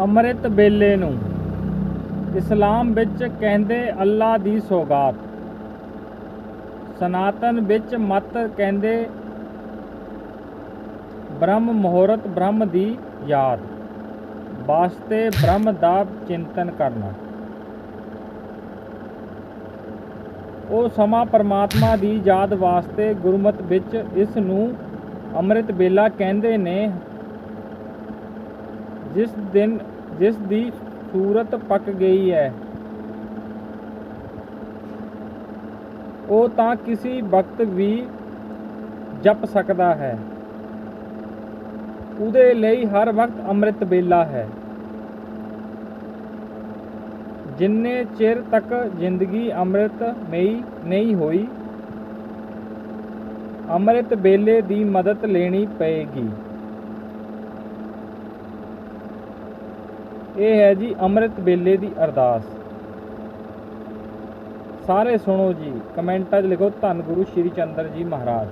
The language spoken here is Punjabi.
ਅੰਮ੍ਰਿਤ ਵੇਲੇ ਨੂੰ ਇਸਲਾਮ ਵਿੱਚ ਕਹਿੰਦੇ ਅੱਲਾ ਦੀ ਸੌਗਾਤ। ਸਨਾਤਨ ਵਿੱਚ ਮਤ ਕਹਿੰਦੇ ਬ੍ਰਹਮ ਮੁਹੂਰਤ, ਬ੍ਰਹਮ ਦੀ ਯਾਦ। ਵਾਸਤੇ ਬ੍ਰਹਮ ਦਾ ਚਿੰਤਨ ਕਰਨਾ। ਉਹ ਸਮਾਂ ਪਰਮਾਤਮਾ ਦੀ ਯਾਦ ਵਾਸਤੇ ਗੁਰਮਤ ਵਿੱਚ ਇਸ ਨੂੰ ਅੰਮ੍ਰਿਤ ਵੇਲਾ ਕਹਿੰਦੇ ਨੇ। ਜਿਸ ਦਿਨ, ਜਿਸ ਦੀ ਸੂਰਤ ਪੱਕ ਗਈ ਹੈ, ਉਹ ਤਾਂ ਕਿਸੇ ਵਕਤ ਵੀ ਜਪ ਸਕਦਾ ਹੈ। ਉਹਦੇ ਲਈ ਹਰ ਵਕਤ ਅੰਮ੍ਰਿਤ ਵੇਲਾ ਹੈ। ਜਿੰਨੇ ਚਿਰ ਤੱਕ ਜ਼ਿੰਦਗੀ ਅੰਮ੍ਰਿਤ ਮਈ ਨਹੀਂ ਹੋਈ, ਅੰਮ੍ਰਿਤ ਵੇਲੇ ਦੀ ਮਦਦ ਲੈਣੀ ਪਏਗੀ। ਇਹ ਹੈ ਜੀ ਅੰਮ੍ਰਿਤ ਵੇਲੇ ਦੀ ਅਰਦਾਸ। ਸਾਰੇ ਸੁਣੋ ਜੀ, ਕਮੈਂਟਾਂ 'ਚ ਲਿਖੋ, ਧੰਨ ਗੁਰੂ ਸ਼੍ਰੀ ਚੰਦਰ ਜੀ ਮਹਾਰਾਜ।